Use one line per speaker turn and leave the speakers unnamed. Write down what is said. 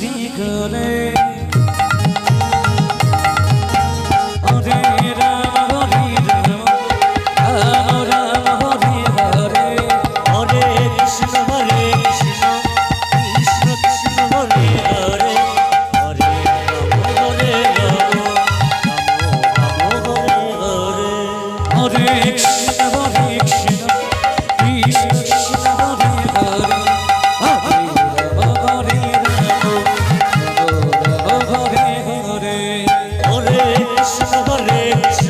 Dính. আসরে